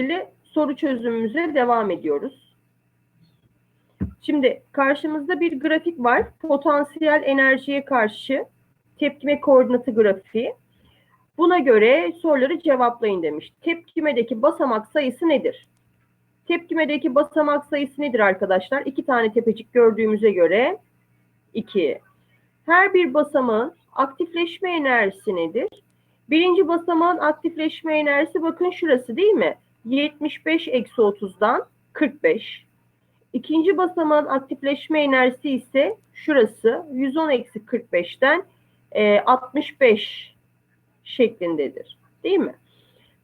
ilgili soru çözümümüze devam ediyoruz. Şimdi karşımızda bir grafik var. Potansiyel enerjiye karşı tepkime koordinatı grafiği. Buna göre soruları cevaplayın demiş. Tepkimedeki basamak sayısı nedir? Tepkimedeki basamak sayısı nedir arkadaşlar? İki tane tepecik gördüğümüze göre 2. Her bir basamağın aktifleşme enerjisi nedir? Birinci basamağın aktifleşme enerjisi bakın şurası değil mi? 75 eksi 30'dan 45. İkinci basamağın aktifleşme enerjisi ise şurası 110 eksi 45'ten e, 65 şeklindedir. Değil mi?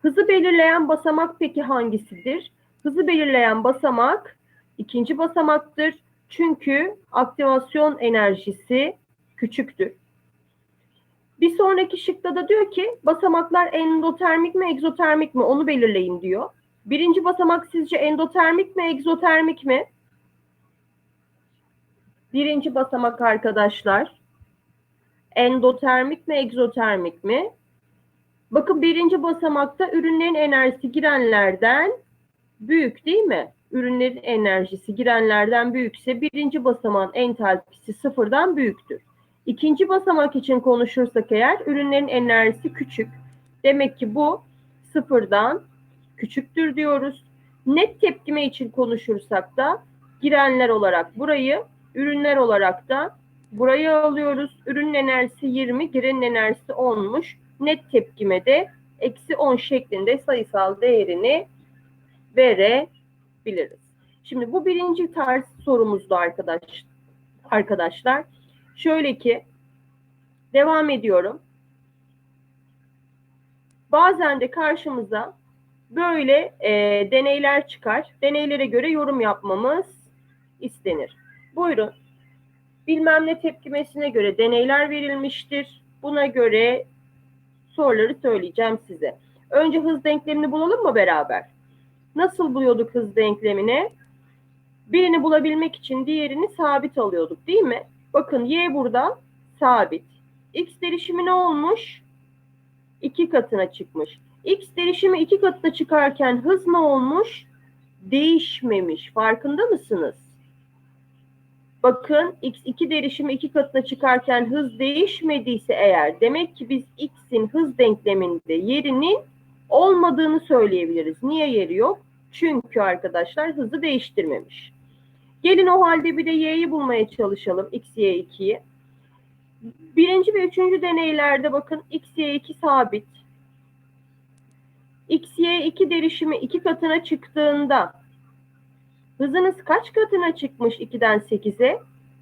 Hızı belirleyen basamak peki hangisidir? Hızı belirleyen basamak ikinci basamaktır. Çünkü aktivasyon enerjisi küçüktür. Bir sonraki şıkta da diyor ki basamaklar endotermik mi egzotermik mi onu belirleyin diyor. Birinci basamak sizce endotermik mi egzotermik mi? Birinci basamak arkadaşlar endotermik mi egzotermik mi? Bakın birinci basamakta ürünlerin enerjisi girenlerden büyük değil mi? Ürünlerin enerjisi girenlerden büyükse birinci basamağın entalpisi sıfırdan büyüktür. İkinci basamak için konuşursak eğer ürünlerin enerjisi küçük. Demek ki bu sıfırdan küçüktür diyoruz. Net tepkime için konuşursak da girenler olarak burayı, ürünler olarak da burayı alıyoruz. Ürünün enerjisi 20, girenin enerjisi 10'muş. Net tepkime de eksi 10 şeklinde sayısal değerini verebiliriz. Şimdi bu birinci tarz sorumuzdu arkadaş, arkadaşlar. Şöyle ki devam ediyorum. Bazen de karşımıza böyle e, deneyler çıkar. Deneylere göre yorum yapmamız istenir. Buyurun. Bilmem ne tepkimesine göre deneyler verilmiştir. Buna göre soruları söyleyeceğim size. Önce hız denklemini bulalım mı beraber? Nasıl buluyorduk hız denklemini? Birini bulabilmek için diğerini sabit alıyorduk değil mi? Bakın y burada sabit. X derişimi ne olmuş? İki katına çıkmış. X derişimi iki katına çıkarken hız ne olmuş? Değişmemiş. Farkında mısınız? Bakın x2 derişimi iki katına çıkarken hız değişmediyse eğer demek ki biz x'in hız denkleminde yerinin olmadığını söyleyebiliriz. Niye yeri yok? Çünkü arkadaşlar hızı değiştirmemiş. Gelin o halde bir de y'yi bulmaya çalışalım. x, y, 2'yi. Birinci ve üçüncü deneylerde bakın x, y, 2 sabit. x, y, 2 derişimi iki katına çıktığında hızınız kaç katına çıkmış 2'den 8'e?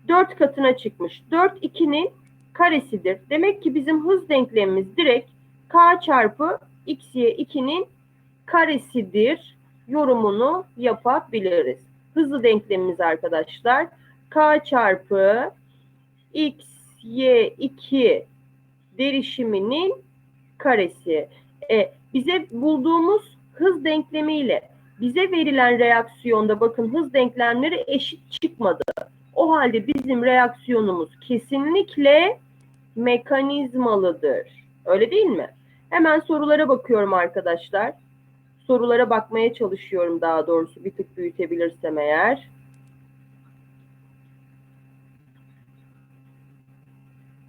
4 katına çıkmış. 4 2'nin karesidir. Demek ki bizim hız denklemimiz direkt k çarpı x, y 2'nin karesidir yorumunu yapabiliriz. Hızlı denklemimiz arkadaşlar k çarpı x, y 2 derişiminin karesi. E, bize bulduğumuz hız denklemiyle bize verilen reaksiyonda bakın hız denklemleri eşit çıkmadı. O halde bizim reaksiyonumuz kesinlikle mekanizmalıdır. Öyle değil mi? Hemen sorulara bakıyorum arkadaşlar. Sorulara bakmaya çalışıyorum daha doğrusu bir tık büyütebilirsem eğer.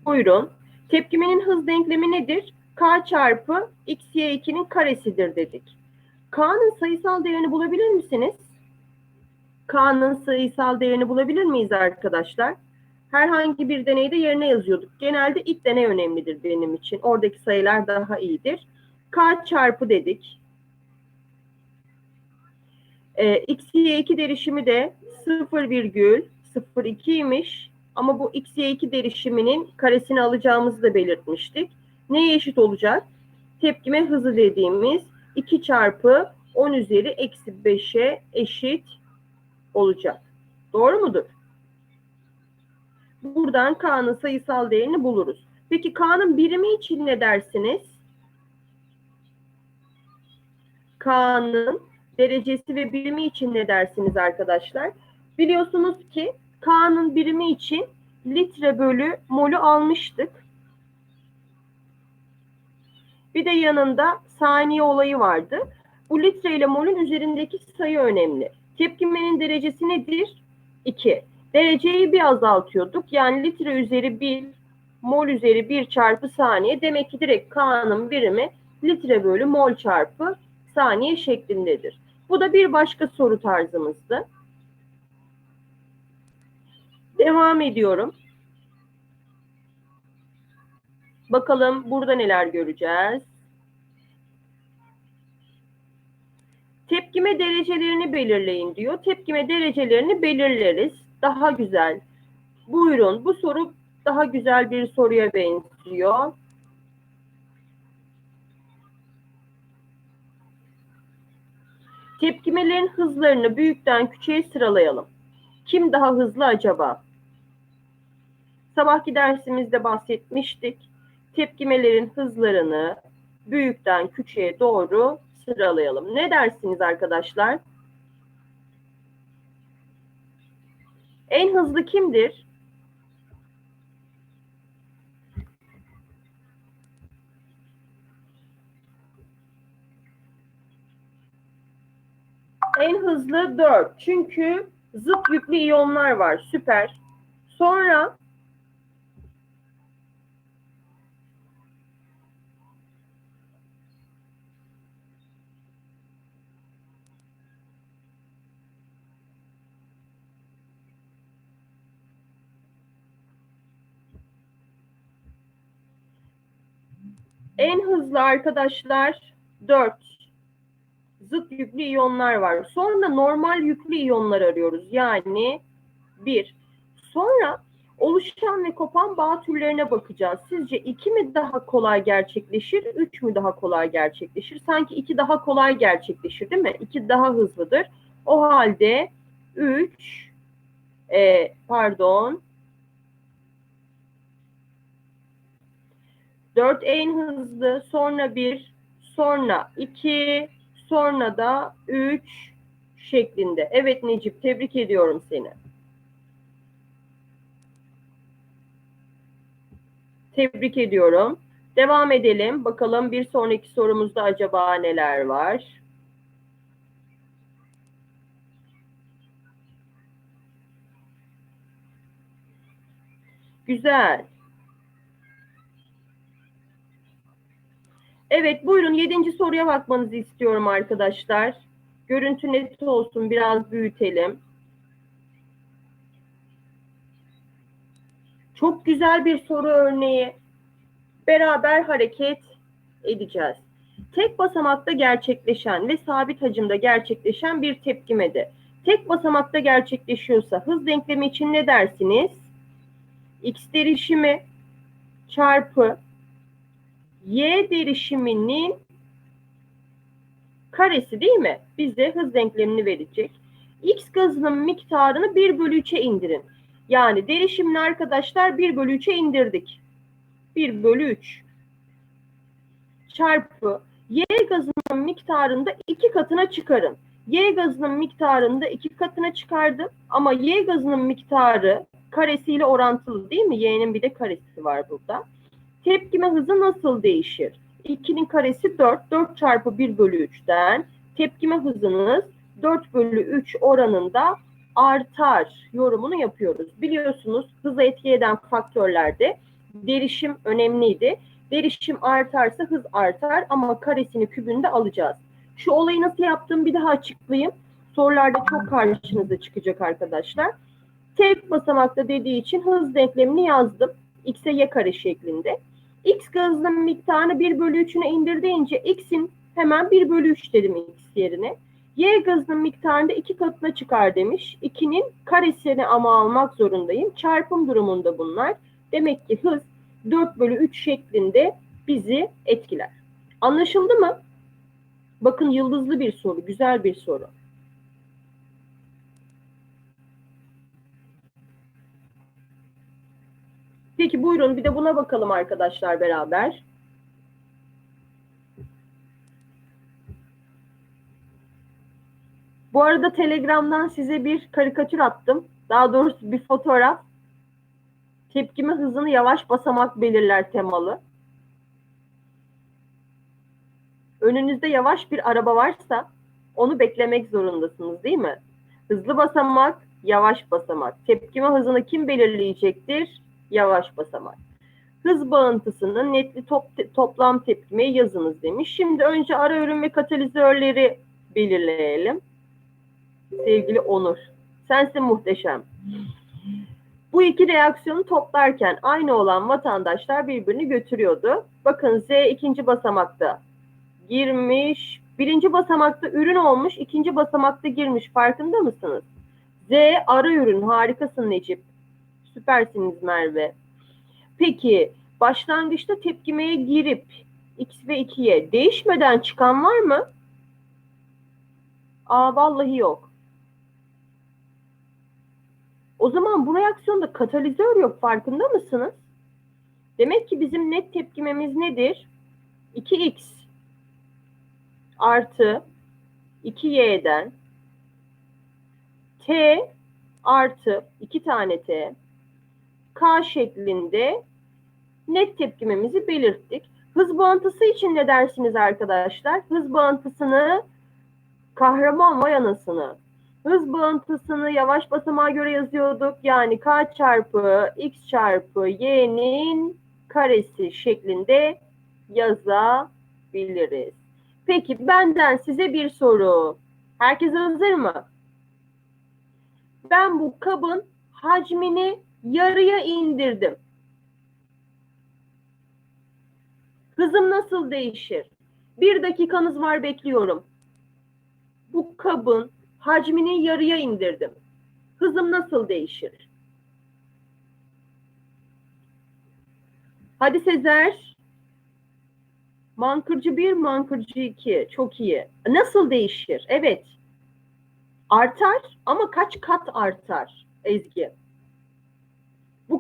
Buyurun. Tepkimenin hız denklemi nedir? K çarpı x, y 2'nin karesidir dedik. K'nın sayısal değerini bulabilir misiniz? K'nın sayısal değerini bulabilir miyiz arkadaşlar? Herhangi bir deneyde yerine yazıyorduk. Genelde ilk deney önemlidir benim için. Oradaki sayılar daha iyidir. K çarpı dedik. Ee, x, y 2 derişimi de 0,02 imiş. Ama bu x, y 2 derişiminin karesini alacağımızı da belirtmiştik. Neye eşit olacak? Tepkime hızı dediğimiz 2 çarpı 10 üzeri eksi 5'e eşit olacak. Doğru mudur? Buradan K'nın sayısal değerini buluruz. Peki K'nın birimi için ne dersiniz? K'nın derecesi ve birimi için ne dersiniz arkadaşlar? Biliyorsunuz ki K'nın birimi için litre bölü molü almıştık. Bir de yanında saniye olayı vardı. Bu litre ile molün üzerindeki sayı önemli. Tepkimenin derecesi nedir? 2. Dereceyi bir azaltıyorduk. Yani litre üzeri 1, mol üzeri 1 çarpı saniye. Demek ki direkt K'nın birimi litre bölü mol çarpı saniye şeklindedir. Bu da bir başka soru tarzımızdı. Devam ediyorum. Bakalım burada neler göreceğiz. Tepkime derecelerini belirleyin diyor. Tepkime derecelerini belirleriz. Daha güzel. Buyurun. Bu soru daha güzel bir soruya benziyor. Tepkimelerin hızlarını büyükten küçüğe sıralayalım. Kim daha hızlı acaba? Sabahki dersimizde bahsetmiştik. Tepkimelerin hızlarını büyükten küçüğe doğru sıralayalım. Ne dersiniz arkadaşlar? En hızlı kimdir? En hızlı 4. Çünkü zıt yüklü iyonlar var. Süper. Sonra En hızlı arkadaşlar 4. Zıt yüklü iyonlar var. Sonra normal yüklü iyonlar arıyoruz. Yani 1. Sonra oluşan ve kopan bağ türlerine bakacağız. Sizce 2 mi daha kolay gerçekleşir, 3 mü daha kolay gerçekleşir? Sanki 2 daha kolay gerçekleşir değil mi? 2 daha hızlıdır. O halde 3 e, pardon 4 en hızlı, sonra 1, sonra 2, sonra da 3 şeklinde. Evet Necip tebrik ediyorum seni. Tebrik ediyorum. Devam edelim. Bakalım bir sonraki sorumuzda acaba neler var? Güzel. Evet buyurun yedinci soruya bakmanızı istiyorum arkadaşlar. Görüntü net olsun biraz büyütelim. Çok güzel bir soru örneği. Beraber hareket edeceğiz. Tek basamakta gerçekleşen ve sabit hacimde gerçekleşen bir tepkimede. Tek basamakta gerçekleşiyorsa hız denklemi için ne dersiniz? X derişimi çarpı y derişiminin karesi değil mi? Bize hız denklemini verecek. X gazının miktarını 1 bölü 3'e indirin. Yani derişimini arkadaşlar 1 bölü 3'e indirdik. 1 bölü 3 çarpı Y gazının miktarını da 2 katına çıkarın. Y gazının miktarını da 2 katına çıkardım. Ama Y gazının miktarı karesiyle orantılı değil mi? Y'nin bir de karesi var burada. Tepkime hızı nasıl değişir? 2'nin karesi 4. 4 çarpı 1 bölü 3'ten tepkime hızınız 4 bölü 3 oranında artar yorumunu yapıyoruz. Biliyorsunuz hızı etki eden faktörlerde derişim önemliydi. Derişim artarsa hız artar ama karesini kübünde alacağız. Şu olayı nasıl yaptığımı bir daha açıklayayım. Sorularda çok karşınıza çıkacak arkadaşlar. Tek basamakta dediği için hız denklemini yazdım. X'e y kare şeklinde. X gazının miktarını 1 bölü 3'üne indir deyince X'in hemen 1 bölü 3 dedim X yerine. Y gazının miktarını da 2 katına çıkar demiş. 2'nin karesini ama almak zorundayım. Çarpım durumunda bunlar. Demek ki hız 4 bölü 3 şeklinde bizi etkiler. Anlaşıldı mı? Bakın yıldızlı bir soru, güzel bir soru. Peki buyurun bir de buna bakalım arkadaşlar beraber. Bu arada Telegram'dan size bir karikatür attım. Daha doğrusu bir fotoğraf. Tepkime hızını yavaş basamak belirler temalı. önünüzde yavaş bir araba varsa onu beklemek zorundasınız değil mi? Hızlı basamak, yavaş basamak. Tepkime hızını kim belirleyecektir? Yavaş basamak. Hız bağıntısının netli top, toplam tepkimeyi yazınız demiş. Şimdi önce ara ürün ve katalizörleri belirleyelim. Sevgili Onur. Sensin muhteşem. Bu iki reaksiyonu toplarken aynı olan vatandaşlar birbirini götürüyordu. Bakın Z ikinci basamakta girmiş. Birinci basamakta ürün olmuş, ikinci basamakta girmiş. Farkında mısınız? Z ara ürün. Harikasın Necip. Süpersiniz Merve. Peki başlangıçta tepkimeye girip X ve 2'ye değişmeden çıkan var mı? Aa vallahi yok. O zaman bu reaksiyonda katalizör yok farkında mısınız? Demek ki bizim net tepkimemiz nedir? 2x artı 2y'den t artı 2 tane t k şeklinde net tepkimemizi belirttik. Hız bağıntısı için ne dersiniz arkadaşlar? Hız bağıntısını kahraman vay anasını. Hız bağıntısını yavaş basamağa göre yazıyorduk. Yani k çarpı x çarpı y'nin karesi şeklinde yazabiliriz. Peki benden size bir soru. Herkes hazır mı? Ben bu kabın hacmini yarıya indirdim. Hızım nasıl değişir? Bir dakikanız var bekliyorum. Bu kabın hacmini yarıya indirdim. Hızım nasıl değişir? Hadi Sezer. Mankırcı 1, mankırcı 2. Çok iyi. Nasıl değişir? Evet. Artar ama kaç kat artar Ezgi?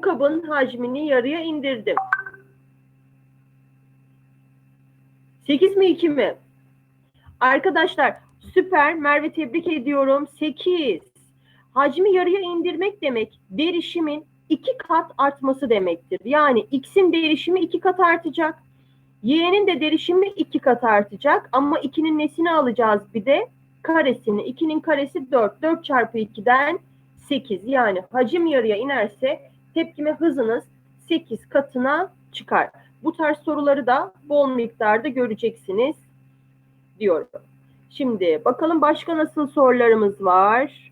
Kabın hacmini yarıya indirdim. 8 mi 2 mi? Arkadaşlar süper Merve tebrik ediyorum. 8. Hacmi yarıya indirmek demek derişimin iki kat artması demektir. Yani x'in derişimi iki kat artacak. Y'nin de derişimi iki kat artacak. Ama 2'nin nesini alacağız bir de? Karesini. 2'nin karesi 4. 4 çarpı 2'den 8. Yani hacim yarıya inerse tepkime hızınız 8 katına çıkar. Bu tarz soruları da bol miktarda göreceksiniz diyorum. Şimdi bakalım başka nasıl sorularımız var.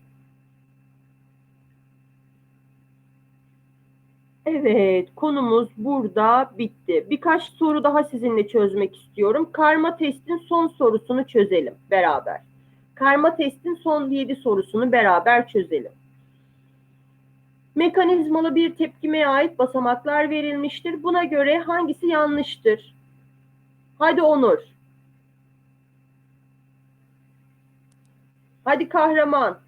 Evet, konumuz burada bitti. Birkaç soru daha sizinle çözmek istiyorum. Karma testin son sorusunu çözelim beraber. Karma testin son 7 sorusunu beraber çözelim. Mekanizmalı bir tepkimeye ait basamaklar verilmiştir. Buna göre hangisi yanlıştır? Hadi Onur. Hadi kahraman.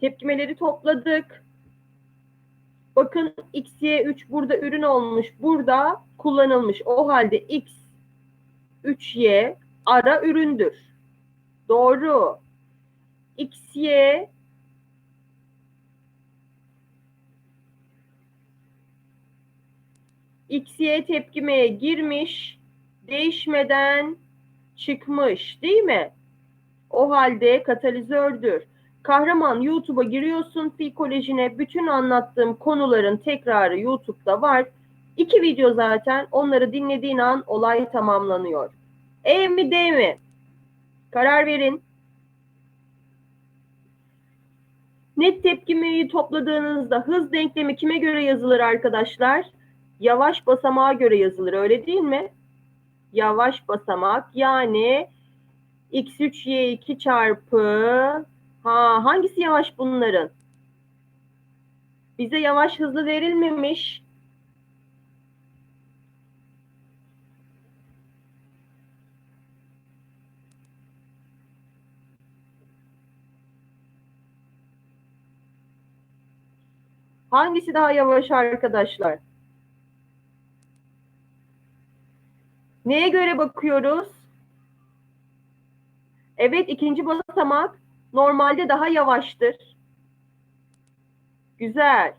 Tepkimeleri topladık. Bakın X, Y, 3 burada ürün olmuş. Burada kullanılmış. O halde X, 3Y ara üründür. Doğru. X, Y X, Y tepkimeye girmiş, değişmeden çıkmış değil mi? O halde katalizördür. Kahraman YouTube'a giriyorsun fi kolejine bütün anlattığım konuların tekrarı YouTube'da var. İki video zaten onları dinlediğin an olay tamamlanıyor. E mi D mi? Karar verin. Net tepkimeyi topladığınızda hız denklemi kime göre yazılır arkadaşlar? Yavaş basamağa göre yazılır öyle değil mi? Yavaş basamak yani x3 y2 çarpı Ha, hangisi yavaş bunların? Bize yavaş hızlı verilmemiş. Hangisi daha yavaş arkadaşlar? Neye göre bakıyoruz? Evet ikinci basamak normalde daha yavaştır. Güzel.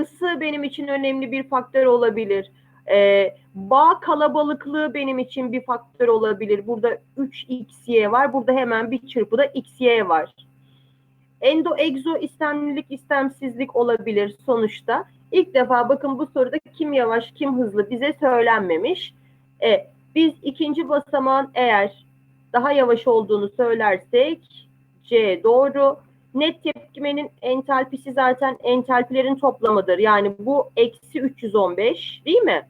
Isı benim için önemli bir faktör olabilir. Ee, bağ kalabalıklığı benim için bir faktör olabilir. Burada 3xy var. Burada hemen bir çırpıda xy var. Endo egzo istemlilik istemsizlik olabilir sonuçta. İlk defa bakın bu soruda kim yavaş kim hızlı bize söylenmemiş. E, biz ikinci basamağın eğer daha yavaş olduğunu söylersek C doğru. Net tepkimenin entalpisi zaten entalpilerin toplamıdır. Yani bu eksi 315 değil mi?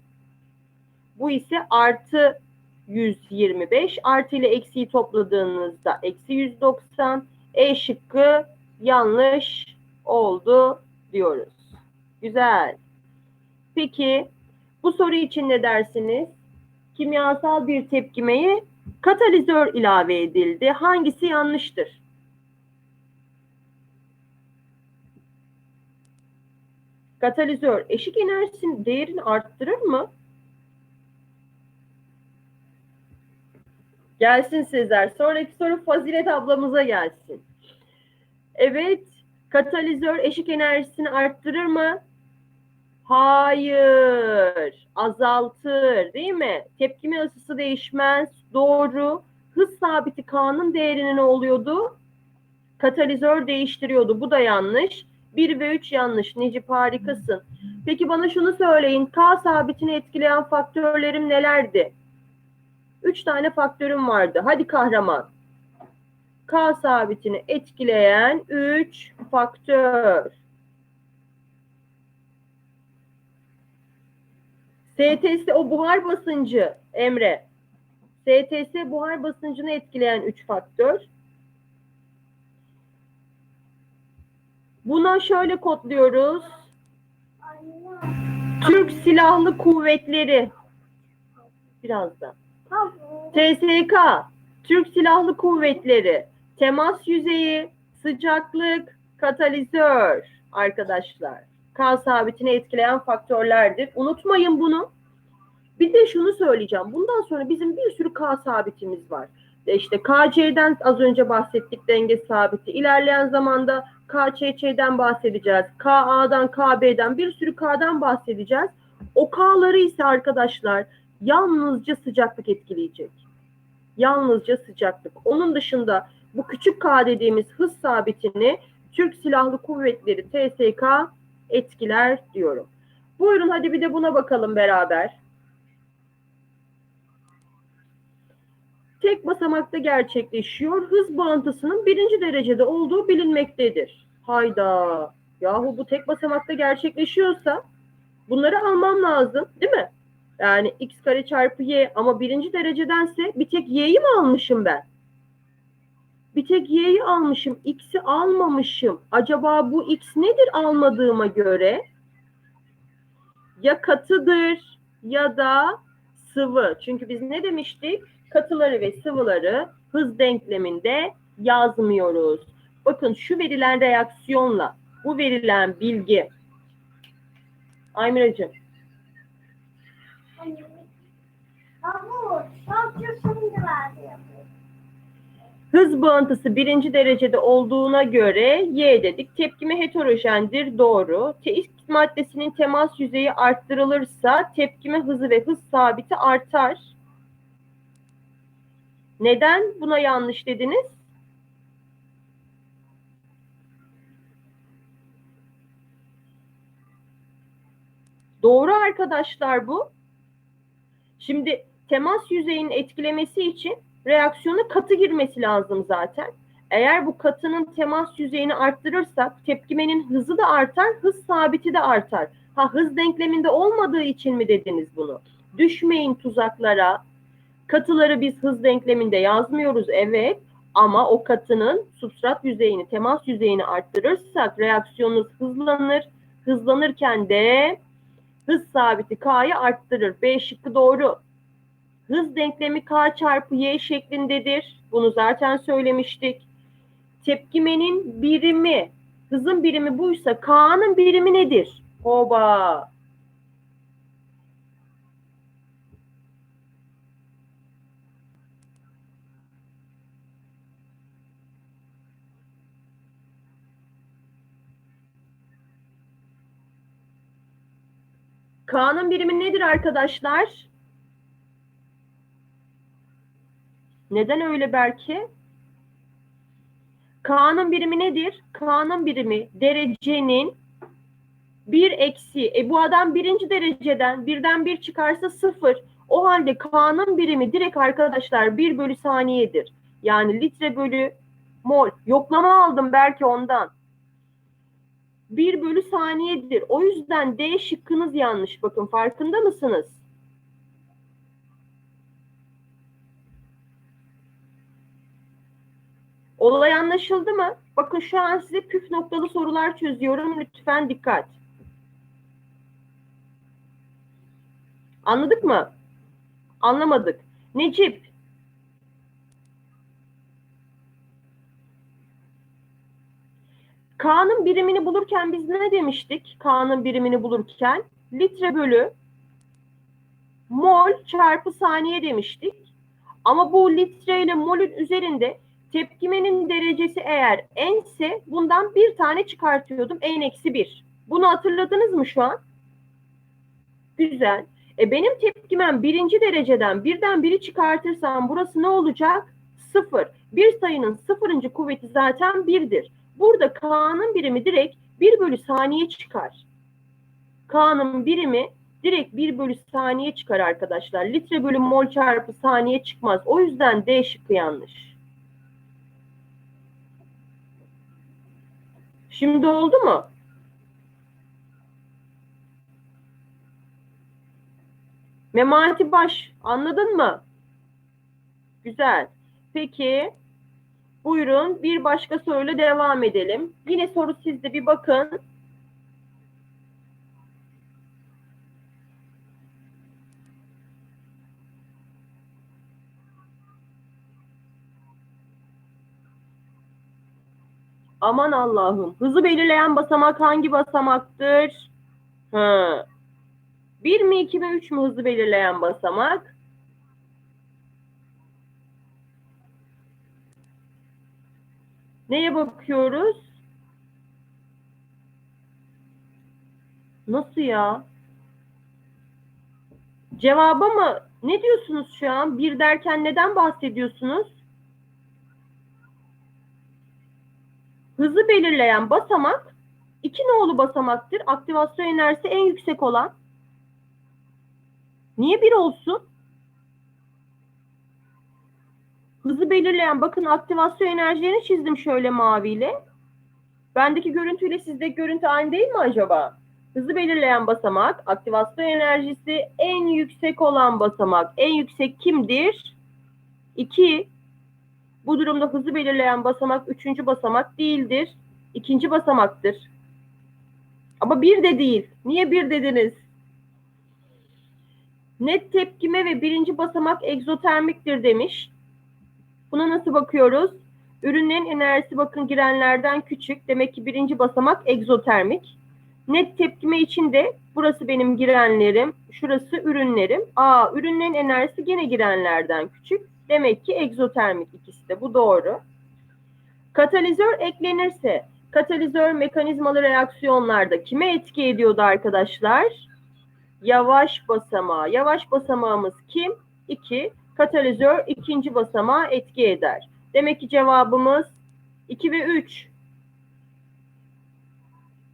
Bu ise artı 125. Artı ile eksiyi topladığınızda eksi 190. E şıkkı yanlış oldu diyoruz. Güzel. Peki bu soru için ne dersiniz? Kimyasal bir tepkimeye katalizör ilave edildi. Hangisi yanlıştır? Katalizör eşik enerjisinin değerini arttırır mı? Gelsin Sezer. Sonraki soru Fazilet ablamıza gelsin. Evet. Katalizör eşik enerjisini arttırır mı? Hayır. Azaltır değil mi? Tepkime ısısı değişmez. Doğru. Hız sabiti K'nın değerini ne oluyordu? Katalizör değiştiriyordu. Bu da yanlış. 1 ve 3 yanlış. Necip harikasın. Peki bana şunu söyleyin. K sabitini etkileyen faktörlerim nelerdi? 3 tane faktörüm vardı. Hadi kahraman. K sabitini etkileyen 3 faktör. STS o buhar basıncı Emre. STS buhar basıncını etkileyen 3 faktör. Buna şöyle kodluyoruz. Türk Silahlı Kuvvetleri. Birazdan. TSK, Türk Silahlı Kuvvetleri, temas yüzeyi, sıcaklık, katalizör arkadaşlar. K sabitini etkileyen faktörlerdir. Unutmayın bunu. Bir de şunu söyleyeceğim. Bundan sonra bizim bir sürü K sabitimiz var. İşte KC'den az önce bahsettik denge sabiti. İlerleyen zamanda KÇÇ'den bahsedeceğiz. KA'dan, KB'den bir sürü K'dan bahsedeceğiz. O K'ları ise arkadaşlar yalnızca sıcaklık etkileyecek. Yalnızca sıcaklık. Onun dışında bu küçük K dediğimiz hız sabitini Türk Silahlı Kuvvetleri TSK etkiler diyorum. Buyurun hadi bir de buna bakalım beraber. Tek basamakta gerçekleşiyor. Hız bağıntısının birinci derecede olduğu bilinmektedir. Hayda. Yahu bu tek basamakta gerçekleşiyorsa bunları almam lazım değil mi? Yani x kare çarpı y ama birinci derecedense bir tek y'yi mi almışım ben? Bir tek y'yi almışım, x'i almamışım. Acaba bu x nedir almadığıma göre? Ya katıdır ya da sıvı. Çünkü biz ne demiştik? Katıları ve sıvıları hız denkleminde yazmıyoruz. Bakın şu verilen reaksiyonla bu verilen bilgi Aymiracığım Hız bağıntısı birinci derecede olduğuna göre Y dedik. Tepkime heterojendir. Doğru. X maddesinin temas yüzeyi arttırılırsa tepkime hızı ve hız sabiti artar. Neden buna yanlış dediniz? Doğru arkadaşlar bu. Şimdi temas yüzeyinin etkilemesi için reaksiyona katı girmesi lazım zaten. Eğer bu katının temas yüzeyini arttırırsak tepkimenin hızı da artar, hız sabiti de artar. Ha hız denkleminde olmadığı için mi dediniz bunu? Düşmeyin tuzaklara. Katıları biz hız denkleminde yazmıyoruz evet ama o katının substrat yüzeyini, temas yüzeyini arttırırsak reaksiyonunuz hızlanır. Hızlanırken de hız sabiti K'yı arttırır. B şıkkı doğru. Hız denklemi K çarpı Y şeklindedir. Bunu zaten söylemiştik. Tepkimenin birimi, hızın birimi buysa K'nın birimi nedir? Hoba. K'nın birimi nedir arkadaşlar? Neden öyle belki? K'nın birimi nedir? K'nın birimi derecenin bir eksi. E bu adam birinci dereceden birden bir çıkarsa sıfır. O halde K'nın birimi direkt arkadaşlar 1 bölü saniyedir. Yani litre bölü mol. Yoklama aldım belki ondan. 1 bölü saniyedir. O yüzden D şıkkınız yanlış. Bakın farkında mısınız? Olay anlaşıldı mı? Bakın şu an size püf noktalı sorular çözüyorum. Lütfen dikkat. Anladık mı? Anlamadık. Necip. K'nın birimini bulurken biz ne demiştik? K'nın birimini bulurken litre bölü mol çarpı saniye demiştik. Ama bu litre ile molün üzerinde tepkimenin derecesi eğer n'se bundan bir tane çıkartıyordum. n eksi bir. Bunu hatırladınız mı şu an? Güzel. E benim tepkimem birinci dereceden birden biri çıkartırsam burası ne olacak? Sıfır. Bir sayının sıfırıncı kuvveti zaten birdir. Burada K'nın birimi direkt 1 bölü saniye çıkar. K'nın birimi direkt 1 bölü saniye çıkar arkadaşlar. Litre bölü mol çarpı saniye çıkmaz. O yüzden D şıkkı yanlış. Şimdi oldu mu? Memati Baş anladın mı? Güzel. Peki buyurun bir başka soruyla devam edelim. Yine soru sizde bir bakın. Aman Allah'ım. Hızı belirleyen basamak hangi basamaktır? Ha. 1 mi 2 mi 3 mü hızı belirleyen basamak? Neye bakıyoruz? Nasıl ya? Cevaba mı? Ne diyorsunuz şu an? Bir derken neden bahsediyorsunuz? Hızı belirleyen basamak iki nolu basamaktır. Aktivasyon enerjisi en yüksek olan. Niye bir olsun? Hızı belirleyen bakın aktivasyon enerjilerini çizdim şöyle maviyle. Bendeki görüntüyle sizdeki görüntü aynı değil mi acaba? Hızı belirleyen basamak, aktivasyon enerjisi en yüksek olan basamak. En yüksek kimdir? 2. Bu durumda hızı belirleyen basamak üçüncü basamak değildir. ikinci basamaktır. Ama bir de değil. Niye bir dediniz? Net tepkime ve birinci basamak egzotermiktir demiş. Buna nasıl bakıyoruz? Ürünlerin enerjisi bakın girenlerden küçük. Demek ki birinci basamak egzotermik. Net tepkime için de burası benim girenlerim, şurası ürünlerim. Aa ürünlerin enerjisi gene girenlerden küçük. Demek ki egzotermik ikisi de. Bu doğru. Katalizör eklenirse katalizör mekanizmalı reaksiyonlarda kime etki ediyordu arkadaşlar? Yavaş basamağı. Yavaş basamağımız kim? 2. Katalizör ikinci basamağı etki eder. Demek ki cevabımız 2 ve 3.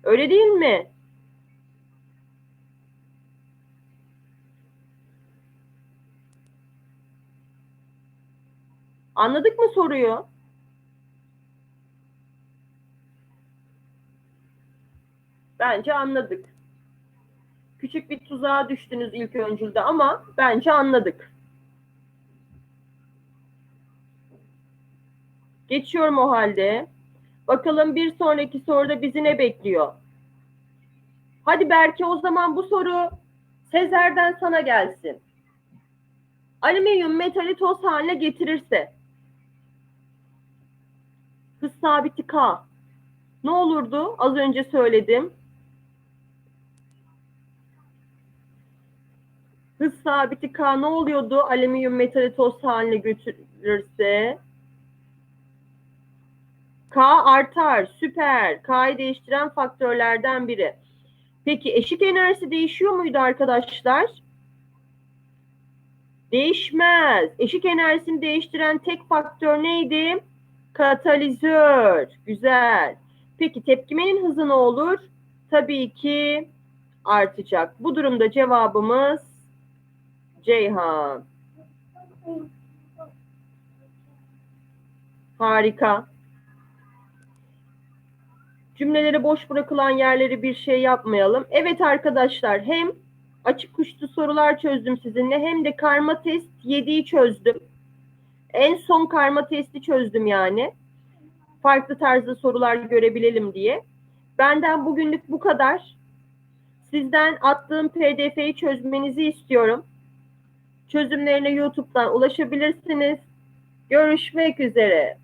Öyle değil mi? Anladık mı soruyu? Bence anladık. Küçük bir tuzağa düştünüz ilk öncülde ama bence anladık. Geçiyorum o halde. Bakalım bir sonraki soruda bizi ne bekliyor? Hadi belki o zaman bu soru Sezer'den sana gelsin. Alüminyum metali toz haline getirirse hız sabiti K ne olurdu? Az önce söyledim. Hız sabiti K ne oluyordu? Alüminyum metali toz haline götürürse K artar. Süper. K'yı değiştiren faktörlerden biri. Peki eşik enerjisi değişiyor muydu arkadaşlar? Değişmez. Eşik enerjisini değiştiren tek faktör neydi? Katalizör. Güzel. Peki tepkimenin hızı ne olur? Tabii ki artacak. Bu durumda cevabımız Ceyhan. Harika. Cümleleri boş bırakılan yerleri bir şey yapmayalım. Evet arkadaşlar hem açık uçlu sorular çözdüm sizinle hem de karma test 7'yi çözdüm. En son karma testi çözdüm yani. Farklı tarzda sorular görebilelim diye. Benden bugünlük bu kadar. Sizden attığım PDF'yi çözmenizi istiyorum. Çözümlerine YouTube'dan ulaşabilirsiniz. Görüşmek üzere.